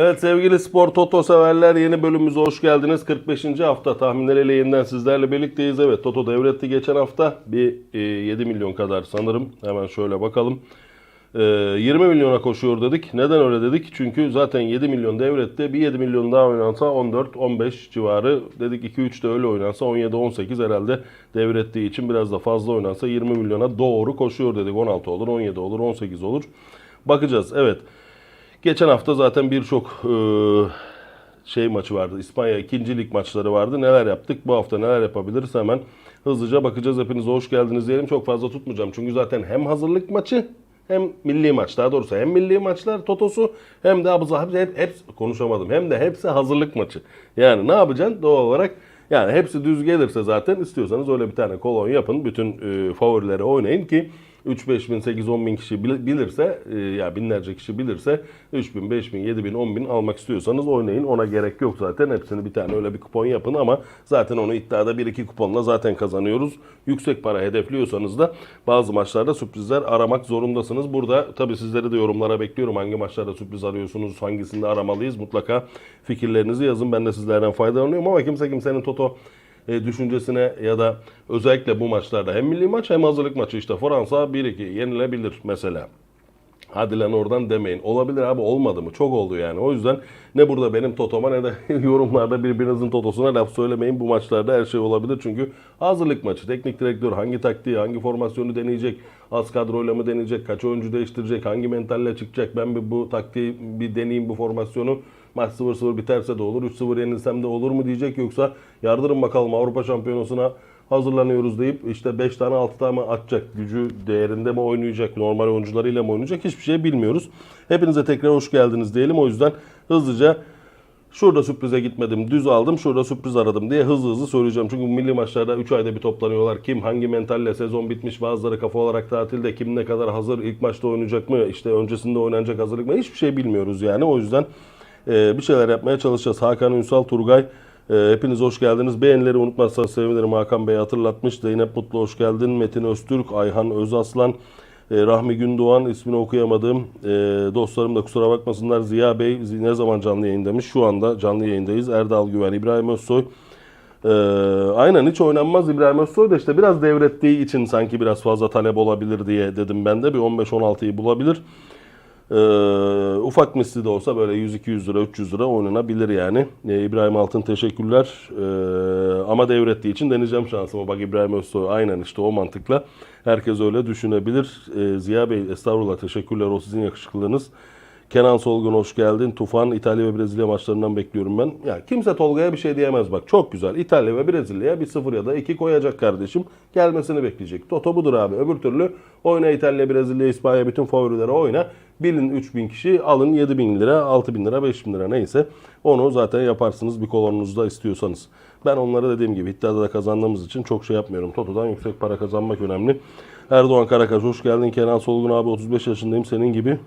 Evet sevgili spor toto severler yeni bölümümüze hoş geldiniz. 45. hafta tahminleriyle yeniden sizlerle birlikteyiz. Evet toto devretti geçen hafta bir e, 7 milyon kadar sanırım. Hemen şöyle bakalım. E, 20 milyona koşuyor dedik. Neden öyle dedik? Çünkü zaten 7 milyon devretti. Bir 7 milyon daha oynansa 14-15 civarı. Dedik 2-3 de öyle oynansa 17-18 herhalde devrettiği için biraz da fazla oynansa 20 milyona doğru koşuyor dedik. 16 olur, 17 olur, 18 olur. Bakacağız. Evet. Geçen hafta zaten birçok e, şey maçı vardı. İspanya 2. lig maçları vardı. Neler yaptık? Bu hafta neler yapabiliriz? Hemen hızlıca bakacağız. Hepinize hoş geldiniz diyelim. Çok fazla tutmayacağım. Çünkü zaten hem hazırlık maçı hem milli maç daha doğrusu hem milli maçlar totosu hem de abza hepsi, hep, hepsi konuşamadım. Hem de hepsi hazırlık maçı. Yani ne yapacaksın doğal olarak? Yani hepsi düz gelirse zaten istiyorsanız öyle bir tane kolon yapın. Bütün e, favorileri oynayın ki 3 5 bin 8 10 bin kişi bil- bilirse e, ya binlerce kişi bilirse 3 bin 5 bin 7 bin 10 bin almak istiyorsanız oynayın. Ona gerek yok zaten. Hepsini bir tane öyle bir kupon yapın ama zaten onu iddiada 1-2 kuponla zaten kazanıyoruz. Yüksek para hedefliyorsanız da bazı maçlarda sürprizler aramak zorundasınız. Burada tabii sizleri de yorumlara bekliyorum. Hangi maçlarda sürpriz arıyorsunuz? Hangisinde aramalıyız? Mutlaka fikirlerinizi yazın. Ben de sizlerden faydalanıyorum ama kimse kimsenin Toto düşüncesine ya da özellikle bu maçlarda hem milli maç hem hazırlık maçı işte Fransa 1-2 yenilebilir mesela. Hadi lan oradan demeyin. Olabilir abi olmadı mı? Çok oldu yani. O yüzden ne burada benim totoma ne de yorumlarda birbirinizin totosuna laf söylemeyin. Bu maçlarda her şey olabilir. Çünkü hazırlık maçı. Teknik direktör hangi taktiği, hangi formasyonu deneyecek? Az kadroyla mı deneyecek? Kaç oyuncu değiştirecek? Hangi mentalle çıkacak? Ben bir bu taktiği bir deneyeyim bu formasyonu. Maç 0-0 biterse de olur. 3-0 yenilsem de olur mu diyecek. Yoksa yardırın bakalım Avrupa Şampiyonası'na hazırlanıyoruz deyip işte 5 tane 6 tane atacak gücü değerinde mi oynayacak normal oyuncularıyla mı oynayacak hiçbir şey bilmiyoruz. Hepinize tekrar hoş geldiniz diyelim o yüzden hızlıca şurada sürprize gitmedim düz aldım şurada sürpriz aradım diye hızlı hızlı söyleyeceğim. Çünkü milli maçlarda 3 ayda bir toplanıyorlar. Kim hangi mentalle sezon bitmiş bazıları kafa olarak tatilde kim ne kadar hazır ilk maçta oynayacak mı işte öncesinde oynanacak hazırlık mı hiçbir şey bilmiyoruz yani o yüzden bir şeyler yapmaya çalışacağız. Hakan Ünsal, Turgay e, hepiniz hoş geldiniz. Beğenileri unutmazsanız sevinirim. Hakan Bey hatırlatmış. Zeynep Mutlu hoş geldin. Metin Öztürk, Ayhan Özaslan, e, Rahmi Gündoğan ismini okuyamadığım dostlarım da kusura bakmasınlar. Ziya Bey ne zaman canlı yayın demiş. Şu anda canlı yayındayız. Erdal Güven, İbrahim Özsoy. Aynen hiç oynanmaz İbrahim Özsoy da işte biraz devrettiği için sanki biraz fazla talep olabilir diye dedim ben de. Bir 15-16'yı bulabilir. Ee, ufak misli de olsa böyle 100-200 lira 300 lira oynanabilir yani. Ee, İbrahim Altın teşekkürler. Ee, ama devrettiği için deneyeceğim şansımı. Bak İbrahim Özsoy aynen işte o mantıkla. Herkes öyle düşünebilir. Ee, Ziya Bey estağfurullah teşekkürler o sizin yakışıklılığınız. Kenan Solgun hoş geldin. Tufan İtalya ve Brezilya maçlarından bekliyorum ben. Ya kimse Tolga'ya bir şey diyemez bak. Çok güzel. İtalya ve Brezilya'ya bir sıfır ya da iki koyacak kardeşim. Gelmesini bekleyecek. Toto budur abi. Öbür türlü oyna İtalya, Brezilya, İspanya bütün favorilere oyna. Bilin 3000 kişi alın 7000 lira, 6000 lira, 5000 lira neyse. Onu zaten yaparsınız bir kolonunuzda istiyorsanız. Ben onları dediğim gibi iddiada da kazandığımız için çok şey yapmıyorum. Toto'dan yüksek para kazanmak önemli. Erdoğan Karakaş hoş geldin. Kenan Solgun abi 35 yaşındayım senin gibi.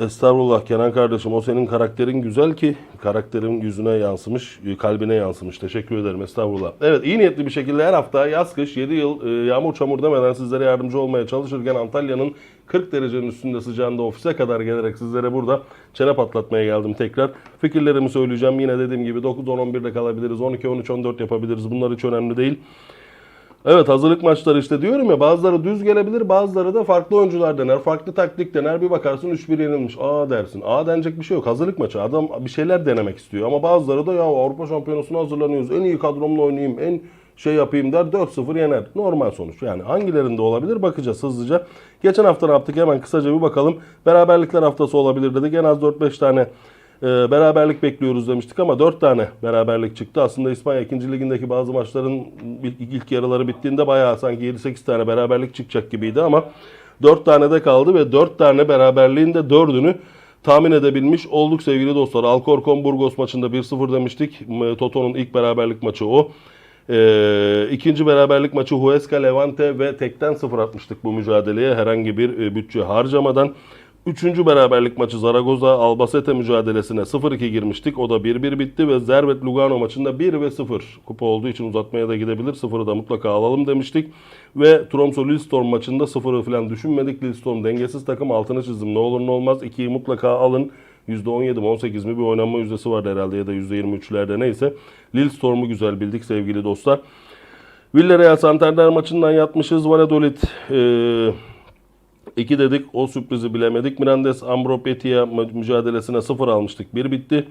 Estağfurullah Kenan kardeşim o senin karakterin güzel ki karakterin yüzüne yansımış, kalbine yansımış. Teşekkür ederim estağfurullah. Evet iyi niyetli bir şekilde her hafta yaz kış 7 yıl e, yağmur çamur demeden sizlere yardımcı olmaya çalışırken Antalya'nın 40 derecenin üstünde sıcağında ofise kadar gelerek sizlere burada çene patlatmaya geldim tekrar. Fikirlerimi söyleyeceğim. Yine dediğim gibi 9-10-11'de kalabiliriz. 12-13-14 yapabiliriz. Bunlar hiç önemli değil. Evet hazırlık maçları işte diyorum ya bazıları düz gelebilir bazıları da farklı oyuncular dener. Farklı taktik dener bir bakarsın 3-1 yenilmiş. Aa dersin. Aa denecek bir şey yok. Hazırlık maçı adam bir şeyler denemek istiyor. Ama bazıları da ya Avrupa Şampiyonası'na hazırlanıyoruz. En iyi kadromla oynayayım. En şey yapayım der 4-0 yener. Normal sonuç. Yani hangilerinde olabilir bakacağız hızlıca. Geçen hafta ne yaptık hemen kısaca bir bakalım. Beraberlikler haftası olabilir dedik. En az 4-5 tane e, beraberlik bekliyoruz demiştik ama 4 tane beraberlik çıktı. Aslında İspanya 2. ligindeki bazı maçların ilk, yarıları bittiğinde bayağı sanki 7-8 tane beraberlik çıkacak gibiydi ama 4 tane de kaldı ve 4 tane beraberliğin de 4'ünü tahmin edebilmiş olduk sevgili dostlar. Alcorcon Burgos maçında 1-0 demiştik. Toto'nun ilk beraberlik maçı o. Ee, ikinci beraberlik maçı Huesca Levante ve tekten sıfır atmıştık bu mücadeleye herhangi bir e, bütçe harcamadan. Üçüncü beraberlik maçı Zaragoza Albacete mücadelesine 0-2 girmiştik. O da 1-1 bitti ve Zervet Lugano maçında 1 ve 0 kupa olduğu için uzatmaya da gidebilir. 0'ı da mutlaka alalım demiştik. Ve Tromsø Lillestrøm maçında 0'ı falan düşünmedik. Lillestrøm dengesiz takım altını çizdim. Ne olur ne olmaz 2'yi mutlaka alın. %17 mi 18 mi bir oynanma yüzdesi vardı herhalde ya da %23'lerde neyse. Lille Storm'u güzel bildik sevgili dostlar. Villarreal Santander maçından yatmışız. Valladolid e, 2 dedik. O sürprizi bilemedik. Mirandes Ambropetia mücadelesine 0 almıştık. 1 bitti.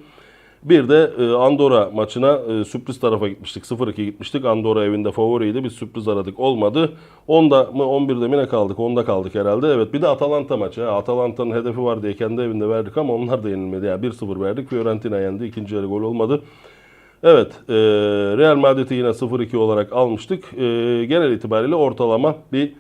Bir de e, Andorra maçına e, sürpriz tarafa gitmiştik. 0-2 gitmiştik. Andorra evinde favoriydi. Biz sürpriz aradık. Olmadı. 10'da mı 11'de mi ne kaldık? 10'da kaldık herhalde. Evet bir de Atalanta maçı. Atalanta'nın hedefi var diye kendi evinde verdik ama onlar da yenilmedi. Yani 1-0 verdik. Fiorentina yendi. İkinci yarı gol olmadı. Evet, e, Real Madrid'i yine 0-2 olarak almıştık. Genel itibariyle ortalama bir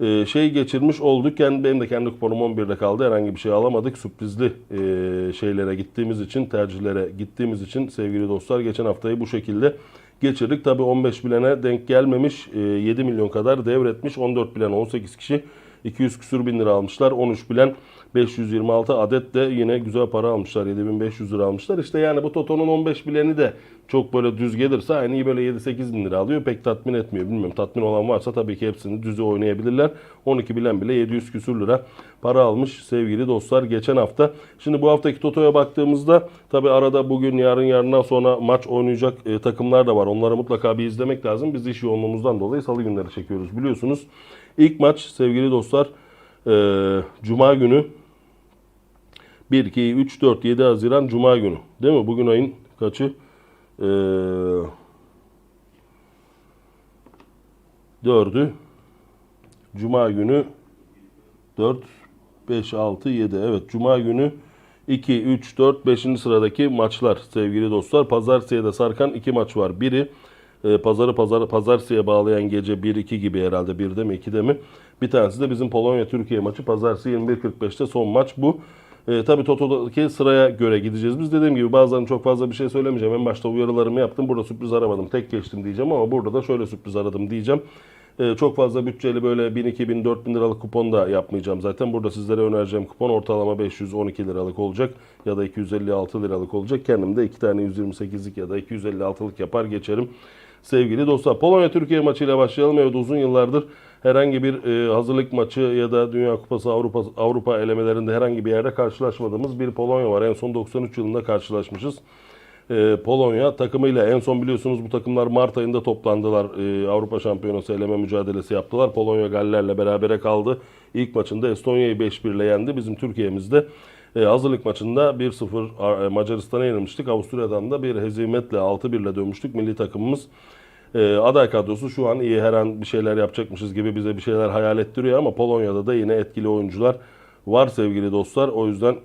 e, şey geçirmiş olduk. Yani benim de kendi kuponum 11'de kaldı. Herhangi bir şey alamadık. Sürprizli e, şeylere gittiğimiz için, tercihlere gittiğimiz için sevgili dostlar geçen haftayı bu şekilde geçirdik. Tabii 15 bilene denk gelmemiş. E, 7 milyon kadar devretmiş. 14 bilen 18 kişi 200 küsür bin lira almışlar. 13 bilen 526 adet de yine güzel para almışlar. 7500 lira almışlar. İşte yani bu Toto'nun 15 bileni de çok böyle düz gelirse aynı iyi böyle 7-8 bin lira alıyor. Pek tatmin etmiyor. Bilmiyorum tatmin olan varsa tabii ki hepsini düzü oynayabilirler. 12 bilen bile 700 küsür lira para almış sevgili dostlar geçen hafta. Şimdi bu haftaki Toto'ya baktığımızda tabii arada bugün yarın yarından sonra maç oynayacak e, takımlar da var. Onları mutlaka bir izlemek lazım. Biz iş yoğunluğumuzdan dolayı salı günleri çekiyoruz biliyorsunuz. İlk maç sevgili dostlar e, Cuma günü 1, 2, 3, 4, 7 Haziran Cuma günü. Değil mi? Bugün ayın kaçı? Ee, 4'ü. Cuma günü 4, 5, 6, 7. Evet Cuma günü 2, 3, 4, 5. sıradaki maçlar sevgili dostlar. Pazartesi'ye de sarkan iki maç var. Biri e, pazarı pazar, pazartesiye bağlayan gece 1-2 gibi herhalde 1'de mi 2'de mi? Bir tanesi de bizim Polonya-Türkiye maçı. Pazartesi 21.45'te son maç bu. E, tabii Toto'daki sıraya göre gideceğiz. Biz dediğim gibi bazen çok fazla bir şey söylemeyeceğim. En başta uyarılarımı yaptım. Burada sürpriz aramadım. Tek geçtim diyeceğim ama burada da şöyle sürpriz aradım diyeceğim. E, çok fazla bütçeli böyle 1000, 2000, 4000 liralık kupon da yapmayacağım zaten. Burada sizlere önereceğim kupon ortalama 512 liralık olacak ya da 256 liralık olacak. Kendim de iki tane 128'lik ya da 256'lık yapar geçerim. Sevgili dostlar Polonya-Türkiye maçıyla başlayalım. Evet uzun yıllardır herhangi bir e, hazırlık maçı ya da Dünya Kupası Avrupa Avrupa elemelerinde herhangi bir yerde karşılaşmadığımız bir Polonya var. En son 93 yılında karşılaşmışız. E, Polonya takımıyla en son biliyorsunuz bu takımlar Mart ayında toplandılar. E, Avrupa Şampiyonası eleme mücadelesi yaptılar. Polonya Galler'le berabere kaldı. İlk maçında Estonya'yı 5-1 ile yendi. Bizim Türkiye'mizde e, hazırlık maçında 1-0 Macaristan'a yenilmiştik. Avusturya'dan da bir hezimetle 6-1 ile dönmüştük. Milli takımımız e, aday kadrosu şu an iyi her an bir şeyler yapacakmışız gibi bize bir şeyler hayal ettiriyor ama Polonya'da da yine etkili oyuncular var sevgili dostlar. O yüzden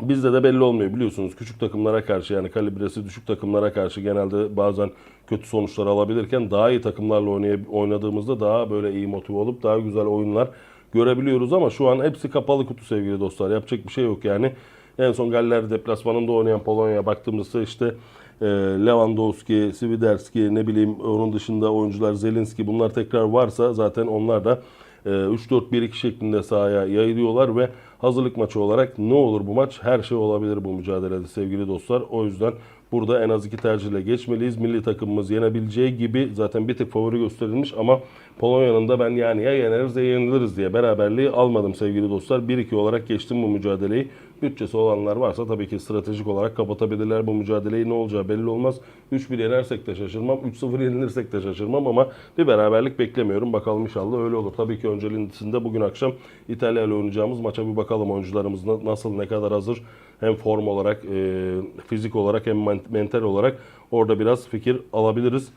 bizde de belli olmuyor biliyorsunuz küçük takımlara karşı yani kalibresi düşük takımlara karşı genelde bazen kötü sonuçlar alabilirken daha iyi takımlarla oynadığımızda daha böyle iyi motive olup daha güzel oyunlar görebiliyoruz ama şu an hepsi kapalı kutu sevgili dostlar. Yapacak bir şey yok yani. En son Galler deplasmanında oynayan Polonya'ya baktığımızda işte e, Lewandowski, Swiderski ne bileyim onun dışında oyuncular Zelinski bunlar tekrar varsa zaten onlar da e, 3-4-1-2 şeklinde sahaya yayılıyorlar ve hazırlık maçı olarak ne olur bu maç? Her şey olabilir bu mücadelede sevgili dostlar. O yüzden burada en az iki tercihle geçmeliyiz. Milli takımımız yenebileceği gibi zaten bir tık favori gösterilmiş ama Polonya'nın da ben yani ya yeneriz ya yeniliriz diye beraberliği almadım sevgili dostlar. 1-2 olarak geçtim bu mücadeleyi. Bütçesi olanlar varsa tabii ki stratejik olarak kapatabilirler bu mücadeleyi. Ne olacağı belli olmaz. 3-1 yenersek de şaşırmam. 3-0 yenilirsek de şaşırmam ama bir beraberlik beklemiyorum. Bakalım inşallah öyle olur. Tabii ki önceliğinde bugün akşam İtalya ile oynayacağımız maça bir bakalım oyuncularımız na- nasıl, ne kadar hazır. Hem form olarak, e, fizik olarak hem men- mental olarak orada biraz fikir alabiliriz.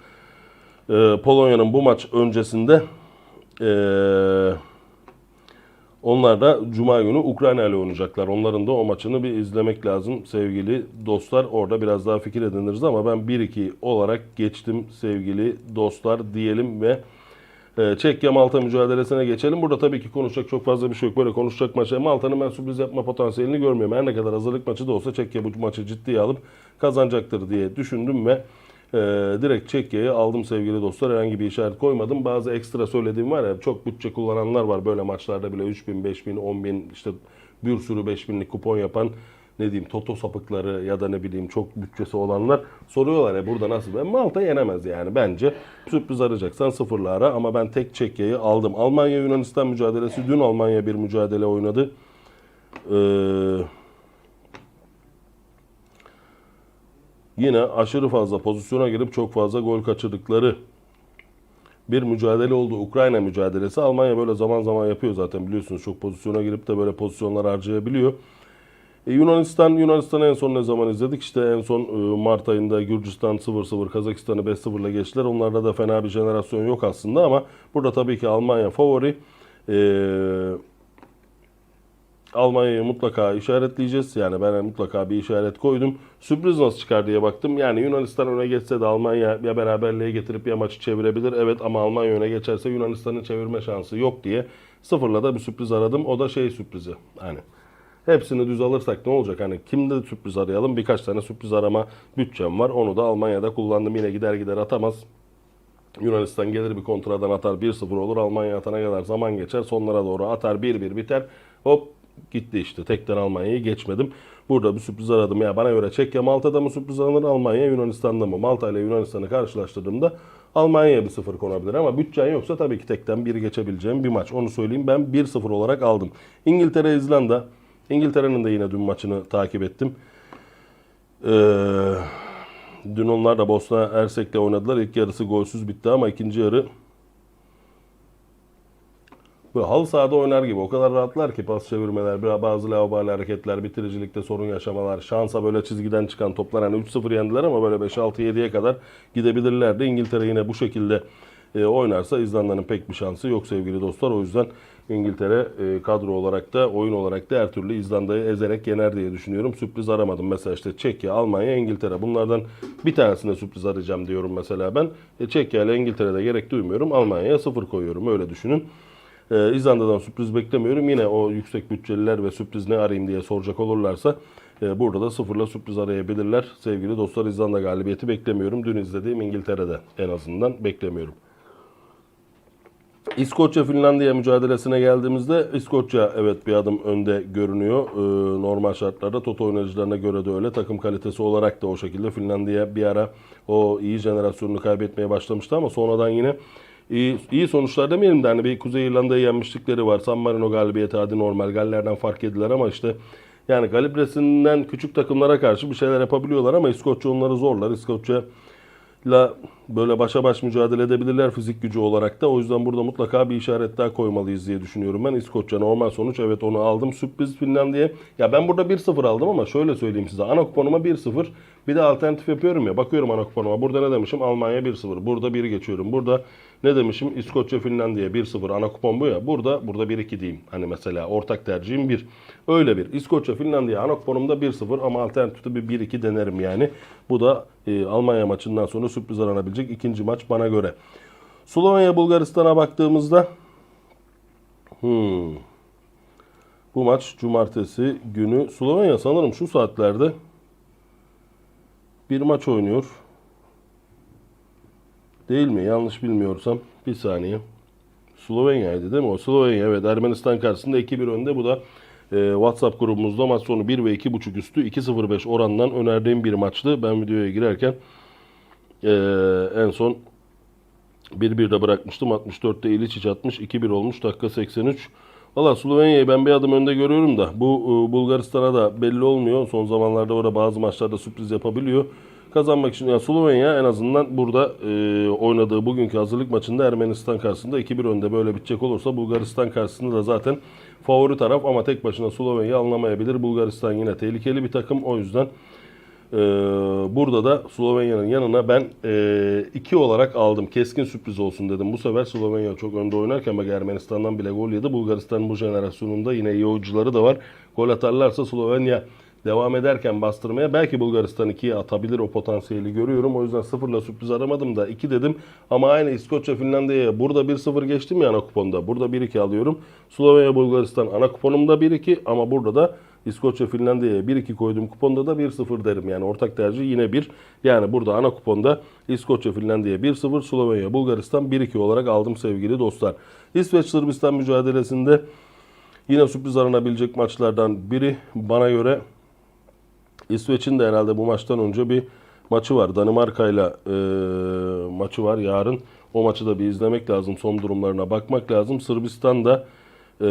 E, Polonya'nın bu maç öncesinde e, onlar da Cuma günü Ukrayna ile oynayacaklar. Onların da o maçını bir izlemek lazım sevgili dostlar. Orada biraz daha fikir ediniriz ama ben 1-2 olarak geçtim sevgili dostlar diyelim ve e, Çekya Malta mücadelesine geçelim. Burada tabii ki konuşacak çok fazla bir şey yok. Böyle konuşacak maç. Malta'nın ben sürpriz yapma potansiyelini görmüyorum. Her ne kadar hazırlık maçı da olsa Çekya bu maçı ciddiye alıp kazanacaktır diye düşündüm ve e, direkt Çekya'yı aldım sevgili dostlar. Herhangi bir işaret koymadım. Bazı ekstra söylediğim var ya çok bütçe kullananlar var böyle maçlarda bile 3000, 5000, 10000 işte bir sürü 5000'lik kupon yapan ne diyeyim toto sapıkları ya da ne bileyim çok bütçesi olanlar soruyorlar ya burada nasıl? Ben Malta yenemez yani bence. Sürpriz arayacaksan sıfırla ara ama ben tek Çekya'yı aldım. Almanya Yunanistan mücadelesi dün Almanya bir mücadele oynadı. Ee, yine aşırı fazla pozisyona girip çok fazla gol kaçırdıkları bir mücadele oldu. Ukrayna mücadelesi. Almanya böyle zaman zaman yapıyor zaten biliyorsunuz. Çok pozisyona girip de böyle pozisyonlar harcayabiliyor. E, Yunanistan, Yunanistan'ı en son ne zaman izledik? İşte en son e, Mart ayında Gürcistan 0-0, Kazakistan'ı 5-0'la geçtiler. Onlarda da fena bir jenerasyon yok aslında ama burada tabii ki Almanya favori. E, Almanya'yı mutlaka işaretleyeceğiz. Yani ben mutlaka bir işaret koydum. Sürpriz nasıl çıkar diye baktım. Yani Yunanistan öne geçse de Almanya ya beraberliğe getirip ya maçı çevirebilir. Evet ama Almanya öne geçerse Yunanistan'ın çevirme şansı yok diye sıfırla da bir sürpriz aradım. O da şey sürprizi. Hani hepsini düz alırsak ne olacak? Hani kimde sürpriz arayalım? Birkaç tane sürpriz arama bütçem var. Onu da Almanya'da kullandım. Yine gider gider atamaz. Yunanistan gelir bir kontradan atar 1-0 olur. Almanya atana kadar zaman geçer. Sonlara doğru atar 1-1 biter. Hop gitti işte. Tekten Almanya'yı geçmedim. Burada bir sürpriz aradım. Ya bana göre Çekya Malta'da mı sürpriz alınır Almanya Yunanistan'da mı? Malta ile Yunanistan'ı karşılaştırdığımda Almanya'ya bir sıfır konabilir ama bütçen yoksa tabii ki tekten bir geçebileceğim bir maç. Onu söyleyeyim ben 1-0 olarak aldım. İngiltere İzlanda. İngiltere'nin de yine dün maçını takip ettim. Ee, dün onlar da Bosna Hersek'le oynadılar. İlk yarısı golsüz bitti ama ikinci yarı Böyle halı sahada oynar gibi. O kadar rahatlar ki pas çevirmeler, bazı lavabali hareketler, bitiricilikte sorun yaşamalar, şansa böyle çizgiden çıkan toplar. Hani 3-0 yendiler ama böyle 5-6-7'ye kadar gidebilirlerdi. İngiltere yine bu şekilde e, oynarsa İzlanda'nın pek bir şansı yok sevgili dostlar. O yüzden İngiltere e, kadro olarak da oyun olarak da her türlü İzlanda'yı ezerek yener diye düşünüyorum. Sürpriz aramadım. Mesela işte Çekya, Almanya, İngiltere. Bunlardan bir tanesine sürpriz arayacağım diyorum mesela ben. E, Çekya ile İngiltere'de gerek duymuyorum. Almanya'ya sıfır koyuyorum. Öyle düşünün. Ee, İzlanda'dan sürpriz beklemiyorum. Yine o yüksek bütçeliler ve sürpriz ne arayayım diye soracak olurlarsa e, burada da sıfırla sürpriz arayabilirler. Sevgili dostlar İzlanda galibiyeti beklemiyorum. Dün izlediğim İngiltere'de en azından beklemiyorum. İskoçya Finlandiya mücadelesine geldiğimizde İskoçya evet bir adım önde görünüyor. Ee, normal şartlarda Toto oyuncularına göre de öyle. Takım kalitesi olarak da o şekilde Finlandiya bir ara o iyi jenerasyonunu kaybetmeye başlamıştı ama sonradan yine iyi, iyi sonuçlar demeyelim de hani bir Kuzey İrlanda'yı yenmişlikleri var. San Marino galibiyeti hadi normal. Gallerden fark ediler ama işte yani galibresinden küçük takımlara karşı bir şeyler yapabiliyorlar ama İskoçya onları zorlar. İskoçya ile böyle başa baş mücadele edebilirler fizik gücü olarak da. O yüzden burada mutlaka bir işaret daha koymalıyız diye düşünüyorum ben. İskoçya normal sonuç. Evet onu aldım. Sürpriz Finlandiya. Ya ben burada 1-0 aldım ama şöyle söyleyeyim size. Ana kuponuma 1-0. Bir de alternatif yapıyorum ya. Bakıyorum ana kuponuma. Burada ne demişim? Almanya 1-0. Burada 1'i geçiyorum. Burada ne demişim? İskoçya Finlandiya 1-0. Ana kupon bu ya. Burada burada 1-2 diyeyim. Hani mesela ortak tercihim 1. Öyle bir. İskoçya Finlandiya ana kuponumda 1-0 ama alternatifte bir 1-2 denerim yani. Bu da e, Almanya maçından sonra sürpriz aranabilecek ikinci maç bana göre. Slovenya Bulgaristan'a baktığımızda hmm, bu maç cumartesi günü Slovenya sanırım şu saatlerde bir maç oynuyor. Değil mi? Yanlış bilmiyorsam. Bir saniye. Slovenya'ydı değil mi? O Slovenya evet Ermenistan karşısında 2-1 önde. Bu da e, WhatsApp grubumuzda maç sonu 1 ve 2.5 üstü 2.05 orandan önerdiğim bir maçtı. Ben videoya girerken e, en son 1-1'de bırakmıştım. 64'te İliçiç atmış. 2-1 olmuş. Dakika 83. Valla Slovenya'yı ben bir adım önde görüyorum da bu e, Bulgaristan'a da belli olmuyor. Son zamanlarda orada bazı maçlarda sürpriz yapabiliyor. Kazanmak için yani Slovenya en azından burada e, oynadığı bugünkü hazırlık maçında Ermenistan karşısında 2-1 önde böyle bitecek olursa Bulgaristan karşısında da zaten favori taraf ama tek başına Slovenya'yı anlamayabilir. Bulgaristan yine tehlikeli bir takım o yüzden ee, burada da Slovenya'nın yanına ben 2 olarak aldım. Keskin sürpriz olsun dedim. Bu sefer Slovenya çok önde oynarken bak Ermenistan'dan bile gol yedi. Bulgaristan bu jenerasyonunda yine iyi oyuncuları da var. Gol atarlarsa Slovenya devam ederken bastırmaya belki Bulgaristan 2'ye atabilir o potansiyeli görüyorum. O yüzden sıfırla sürpriz aramadım da 2 dedim. Ama aynı İskoçya Finlandiya'ya burada 1-0 geçtim ya ana kuponda. Burada 1-2 alıyorum. Slovenya Bulgaristan ana kuponumda 1-2 ama burada da İskoçya Finlandiya'ya 1-2 koydum kuponda da 1-0 derim. Yani ortak tercih yine 1. Yani burada ana kuponda İskoçya Finlandiya 1-0, Slovenya Bulgaristan 1-2 olarak aldım sevgili dostlar. İsveç Sırbistan mücadelesinde yine sürpriz aranabilecek maçlardan biri bana göre İsveç'in de herhalde bu maçtan önce bir maçı var. Danimarka ile maçı var yarın. O maçı da bir izlemek lazım. Son durumlarına bakmak lazım. Sırbistan da e,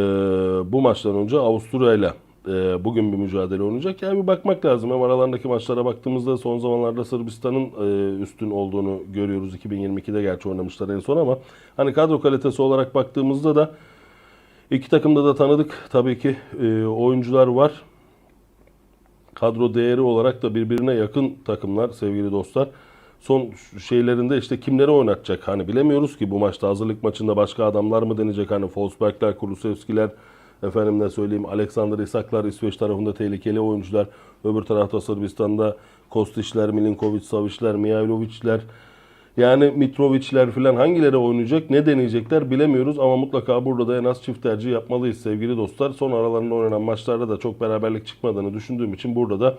bu maçtan önce Avusturya ile e, bugün bir mücadele oynayacak. Yani bir bakmak lazım. Hem aralarındaki maçlara baktığımızda son zamanlarda Sırbistan'ın e, üstün olduğunu görüyoruz. 2022'de gerçi oynamışlar en son ama hani kadro kalitesi olarak baktığımızda da iki takımda da tanıdık tabii ki e, oyuncular var. Kadro değeri olarak da birbirine yakın takımlar sevgili dostlar. Son şeylerinde işte kimleri oynatacak hani bilemiyoruz ki bu maçta hazırlık maçında başka adamlar mı deneyecek hani Forsbergler, Kulusevskiler, efendim ne söyleyeyim Alexander Isaklar İsveç tarafında tehlikeli oyuncular. Öbür tarafta Sırbistan'da Kostic'ler, Milinkovic, Savic'ler, Mihailovic'ler yani Mitrovic'ler falan hangileri oynayacak, ne deneyecekler bilemiyoruz ama mutlaka burada da en az çift tercih yapmalıyız sevgili dostlar. Son aralarında oynanan maçlarda da çok beraberlik çıkmadığını düşündüğüm için burada da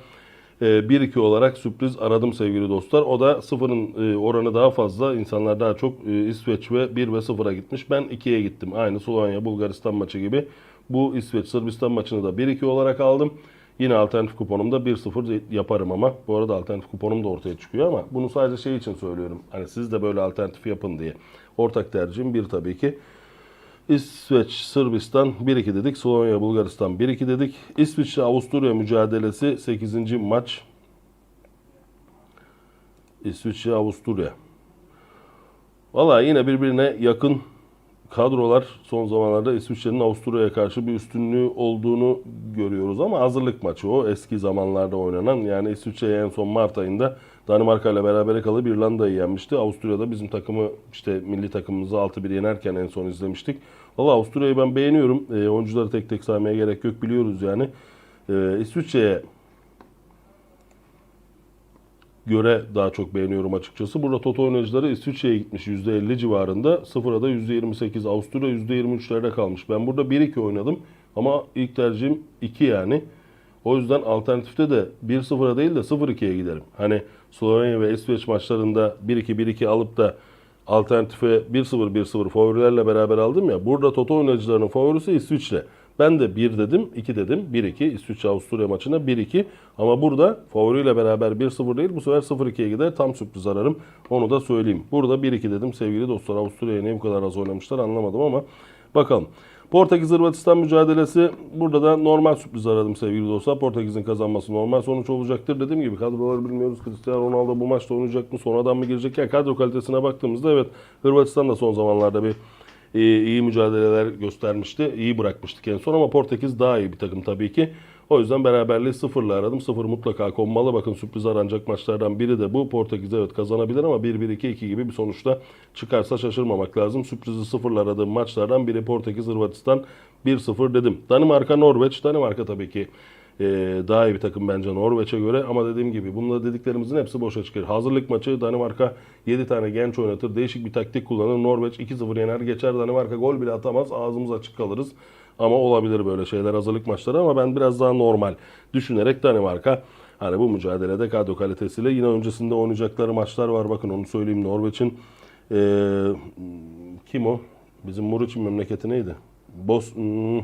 e, 1-2 olarak sürpriz aradım sevgili dostlar. O da sıfırın e, oranı daha fazla. İnsanlar daha çok e, İsveç ve 1 ve 0'a gitmiş. Ben 2'ye gittim. Aynı Slovenya Bulgaristan maçı gibi. Bu İsveç Sırbistan maçını da 1-2 olarak aldım. Yine alternatif kuponumda 1-0 yaparım ama bu arada alternatif kuponum da ortaya çıkıyor ama bunu sadece şey için söylüyorum. Hani siz de böyle alternatif yapın diye. Ortak tercihim bir tabii ki. İsveç, Sırbistan 1-2 dedik. Slovenya, Bulgaristan 1-2 dedik. İsviçre, Avusturya mücadelesi 8. maç. İsviçre, Avusturya. Valla yine birbirine yakın kadrolar son zamanlarda İsviçre'nin Avusturya'ya karşı bir üstünlüğü olduğunu görüyoruz ama hazırlık maçı o eski zamanlarda oynanan yani İsviçre'ye en son Mart ayında Danimarka ile beraber kalıp İrlanda'yı yenmişti. Avusturya'da bizim takımı işte milli takımımızı 6-1 yenerken en son izlemiştik. Valla Avusturya'yı ben beğeniyorum. E, oyuncuları tek tek saymaya gerek yok biliyoruz yani. E, İsviçre'ye göre daha çok beğeniyorum açıkçası. Burada Toto oynayıcıları İsviçre'ye gitmiş %50 civarında. Sıfıra da %28. Avusturya %23'lerde kalmış. Ben burada 1-2 oynadım ama ilk tercihim 2 yani. O yüzden alternatifte de 1-0'a değil de 0-2'ye giderim. Hani Slovenya ve İsveç maçlarında 1-2-1-2 alıp da alternatife 1-0-1-0 favorilerle beraber aldım ya. Burada Toto oynayıcılarının favorisi İsviçre. Ben de 1 dedim, 2 dedim. 1-2 İsviçre Avusturya maçında 1-2. Ama burada favoriyle beraber 1-0 değil bu sefer 0-2'ye gider. Tam sürpriz ararım. Onu da söyleyeyim. Burada 1-2 dedim sevgili dostlar. Avusturya'ya niye bu kadar az oynamışlar anlamadım ama bakalım. Portekiz Hırvatistan mücadelesi burada da normal sürpriz aradım sevgili dostlar. Portekiz'in kazanması normal sonuç olacaktır. Dediğim gibi kadroları bilmiyoruz. Cristiano Ronaldo bu maçta oynayacak mı? Sonradan mı girecek? Yani kadro kalitesine baktığımızda evet Hırvatistan da son zamanlarda bir iyi, iyi mücadeleler göstermişti. İyi bırakmıştık en son ama Portekiz daha iyi bir takım tabii ki. O yüzden beraberliği sıfırla aradım. Sıfır mutlaka konmalı. Bakın sürpriz aranacak maçlardan biri de bu. Portekiz evet kazanabilir ama 1-1-2-2 gibi bir sonuçta çıkarsa şaşırmamak lazım. Sürprizi sıfırla aradığım maçlardan biri Portekiz Hırvatistan 1-0 dedim. Danimarka Norveç. Danimarka tabii ki e, daha iyi bir takım bence Norveç'e göre ama dediğim gibi bununla dediklerimizin hepsi boşa çıkar. Hazırlık maçı Danimarka 7 tane genç oynatır. Değişik bir taktik kullanır. Norveç 2-0 yener geçer. Danimarka gol bile atamaz. Ağzımız açık kalırız. Ama olabilir böyle şeyler hazırlık maçları ama ben biraz daha normal düşünerek Danimarka hani bu mücadelede kadro kalitesiyle yine öncesinde oynayacakları maçlar var. Bakın onu söyleyeyim Norveç'in ee, kim o? Bizim Muriç'in memleketi neydi? Bos hmm,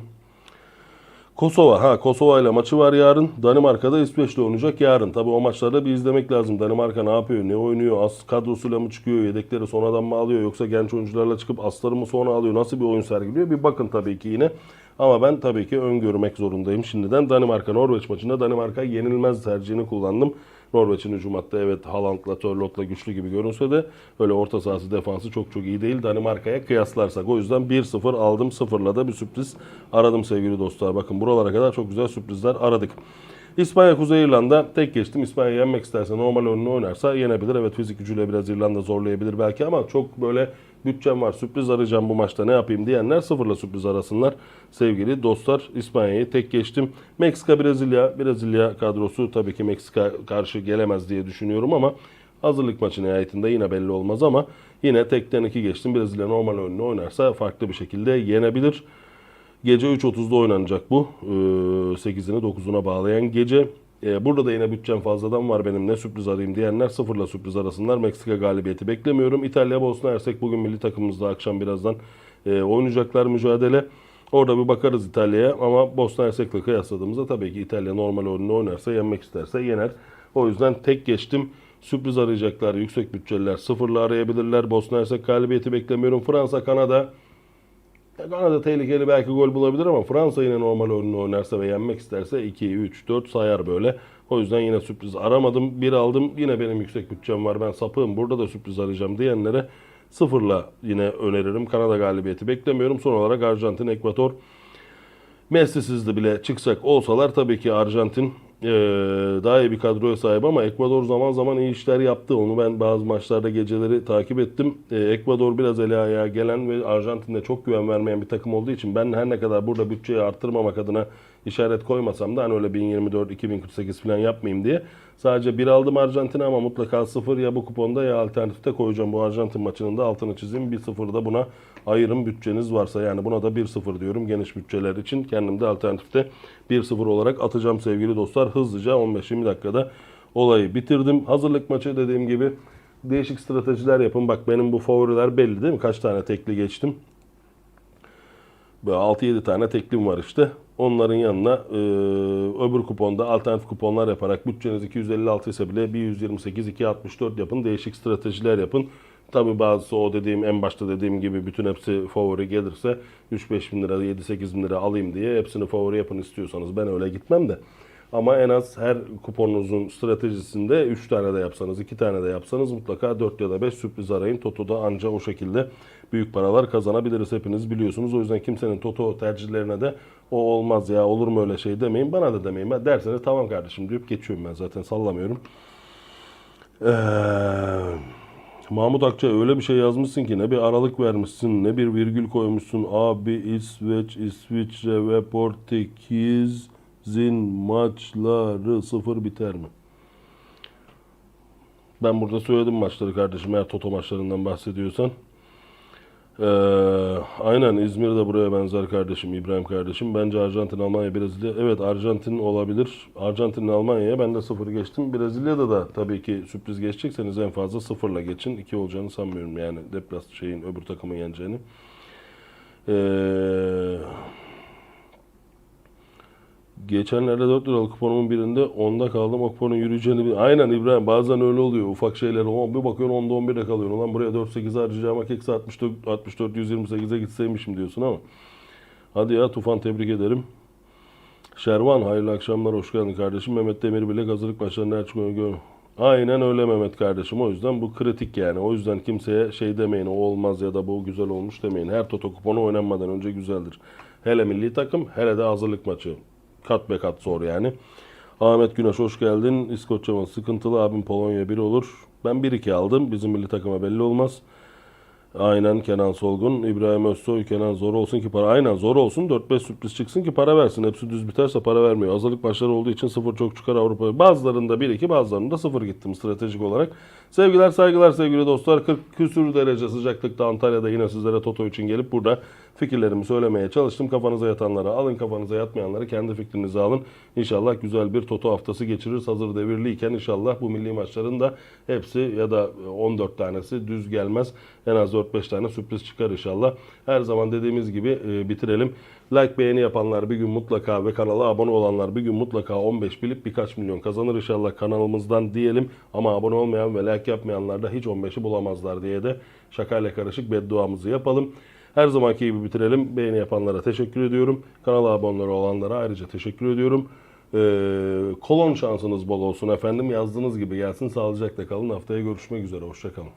Kosova. Ha Kosova ile maçı var yarın. Danimarka'da İsveç'le oynayacak yarın. Tabi o maçlarda bir izlemek lazım. Danimarka ne yapıyor? Ne oynuyor? As kadrosuyla mı çıkıyor? Yedekleri sonradan mı alıyor? Yoksa genç oyuncularla çıkıp asları mı sonra alıyor? Nasıl bir oyun sergiliyor? Bir bakın tabii ki yine. Ama ben tabii ki öngörmek zorundayım şimdiden. Danimarka-Norveç maçında Danimarka yenilmez tercihini kullandım. Norveç'in hücum hattı evet Haaland'la, Törlot'la güçlü gibi görünse de öyle orta sahası defansı çok çok iyi değil. Danimarka'ya kıyaslarsak. O yüzden 1-0 aldım. Sıfırla da bir sürpriz aradım sevgili dostlar. Bakın buralara kadar çok güzel sürprizler aradık. İspanya Kuzey İrlanda tek geçtim. İspanya yenmek isterse normal oyununu oynarsa yenebilir. Evet fizik gücüyle biraz İrlanda zorlayabilir belki ama çok böyle bütçem var sürpriz arayacağım bu maçta ne yapayım diyenler sıfırla sürpriz arasınlar. Sevgili dostlar İspanya'yı tek geçtim. Meksika Brezilya. Brezilya kadrosu tabii ki Meksika karşı gelemez diye düşünüyorum ama hazırlık maçı nihayetinde yine belli olmaz ama yine tekten iki geçtim. Brezilya normal oyununu oynarsa farklı bir şekilde yenebilir. Gece 3.30'da oynanacak bu. Ee, 8'ini 9'una bağlayan gece. Ee, burada da yine bütçem fazladan var benim ne sürpriz arayayım diyenler sıfırla sürpriz arasınlar. Meksika galibiyeti beklemiyorum. İtalya Bosna Hersek bugün milli takımımızda akşam birazdan e, oynayacaklar mücadele. Orada bir bakarız İtalya'ya ama Bosna Hersek'le kıyasladığımızda tabii ki İtalya normal oyununu oynarsa yenmek isterse yener. O yüzden tek geçtim. Sürpriz arayacaklar. Yüksek bütçeliler sıfırla arayabilirler. Bosna Hersek galibiyeti beklemiyorum. Fransa, Kanada Ya Kanada tehlikeli belki gol bulabilir ama Fransa yine normal oyununu oynarsa ve yenmek isterse 2, 3, 4 sayar böyle. O yüzden yine sürpriz aramadım. Bir aldım. Yine benim yüksek bütçem var. Ben sapığım. Burada da sürpriz arayacağım diyenlere sıfırla yine öneririm. Kanada galibiyeti beklemiyorum. Son olarak Arjantin, Ekvator. Messi'siz de bile çıksak olsalar tabii ki Arjantin eee, daha iyi bir kadroya sahip ama Ekvador zaman zaman iyi işler yaptı. Onu ben bazı maçlarda geceleri takip ettim. Eee, Ekvador biraz ele ayağa gelen ve Arjantin'de çok güven vermeyen bir takım olduğu için ben her ne kadar burada bütçeyi arttırmamak adına işaret koymasam da hani öyle 1024-2048 falan yapmayayım diye sadece bir aldım Arjantin'e ama mutlaka sıfır ya bu kuponda ya alternatifte koyacağım. Bu Arjantin maçının da altını çizeyim. Bir sıfır da buna ayırın bütçeniz varsa yani buna da 1-0 diyorum geniş bütçeler için. Kendim de alternatifte 1-0 olarak atacağım sevgili dostlar. Hızlıca 15-20 dakikada olayı bitirdim. Hazırlık maçı dediğim gibi değişik stratejiler yapın. Bak benim bu favoriler belli değil mi? Kaç tane tekli geçtim. Böyle 6-7 tane teklim var işte. Onların yanına e, öbür kuponda alternatif kuponlar yaparak bütçeniz 256 ise bile 128, 264 yapın. Değişik stratejiler yapın. Tabi bazısı o dediğim en başta dediğim gibi bütün hepsi favori gelirse 3-5 bin lira 7-8 bin lira alayım diye hepsini favori yapın istiyorsanız ben öyle gitmem de. Ama en az her kuponunuzun stratejisinde 3 tane de yapsanız, 2 tane de yapsanız mutlaka 4 ya da 5 sürpriz arayın. Toto'da anca o şekilde büyük paralar kazanabiliriz hepiniz biliyorsunuz. O yüzden kimsenin Toto tercihlerine de o olmaz ya olur mu öyle şey demeyin. Bana da demeyin. Ben derseniz tamam kardeşim deyip geçiyorum ben zaten sallamıyorum. Eee... Mahmut Akça öyle bir şey yazmışsın ki ne bir aralık vermişsin ne bir virgül koymuşsun. Abi İsveç, İsviçre ve Portekiz'in maçları sıfır biter mi? Ben burada söyledim maçları kardeşim eğer Toto maçlarından bahsediyorsan. Ee, aynen İzmir de buraya benzer kardeşim İbrahim kardeşim. Bence Arjantin, Almanya, Brezilya. Evet Arjantin olabilir. Arjantin, Almanya'ya ben de sıfır geçtim. Brezilya'da da tabii ki sürpriz geçecekseniz en fazla sıfırla geçin. İki olacağını sanmıyorum yani deplas şeyin öbür takımın yeneceğini. Ee, Geçenlerde 4 liralık kuponumun birinde 10'da kaldım. O kuponun yürüyeceğini bil- Aynen İbrahim bazen öyle oluyor. Ufak şeyler. O bir bakıyorsun 10'da 11'de kalıyorsun. Ulan buraya 4-8 harcayacağım. Eksi 64, 64 128'e gitseymişim diyorsun ama. Hadi ya Tufan tebrik ederim. Şervan hayırlı akşamlar hoş geldin kardeşim. Mehmet Demir bile hazırlık başlarında her çıkıyor gör. Aynen öyle Mehmet kardeşim. O yüzden bu kritik yani. O yüzden kimseye şey demeyin o olmaz ya da bu güzel olmuş demeyin. Her toto kuponu oynanmadan önce güzeldir. Hele milli takım hele de hazırlık maçı. Kat be kat zor yani. Ahmet Güneş hoş geldin. İskoçya'mın sıkıntılı abim Polonya 1 olur. Ben 1-2 aldım. Bizim milli takıma belli olmaz. Aynen Kenan Solgun, İbrahim Özsoy, Kenan zor olsun ki para. Aynen zor olsun 4-5 sürpriz çıksın ki para versin. Hepsi düz biterse para vermiyor. Hazırlık başları olduğu için sıfır çok çıkar Avrupa'ya. Bazılarında 1-2 bazılarında sıfır gittim stratejik olarak. Sevgiler saygılar sevgili dostlar. 40 küsür derece sıcaklıkta Antalya'da yine sizlere Toto için gelip burada fikirlerimi söylemeye çalıştım. Kafanıza yatanları alın, kafanıza yatmayanları kendi fikrinize alın. İnşallah güzel bir Toto haftası geçiririz. Hazır devirliyken inşallah bu milli maçların da hepsi ya da 14 tanesi düz gelmez. En az 4-5 tane sürpriz çıkar inşallah. Her zaman dediğimiz gibi e, bitirelim. Like beğeni yapanlar bir gün mutlaka ve kanala abone olanlar bir gün mutlaka 15 bilip birkaç milyon kazanır inşallah kanalımızdan diyelim. Ama abone olmayan ve like yapmayanlar da hiç 15'i bulamazlar diye de şakayla karışık bedduamızı yapalım. Her zamanki gibi bitirelim. Beğeni yapanlara teşekkür ediyorum. Kanala abone olanlara ayrıca teşekkür ediyorum. Ee, kolon şansınız bol olsun efendim. Yazdığınız gibi gelsin. Sağlıcakla kalın. Haftaya görüşmek üzere. Hoşçakalın.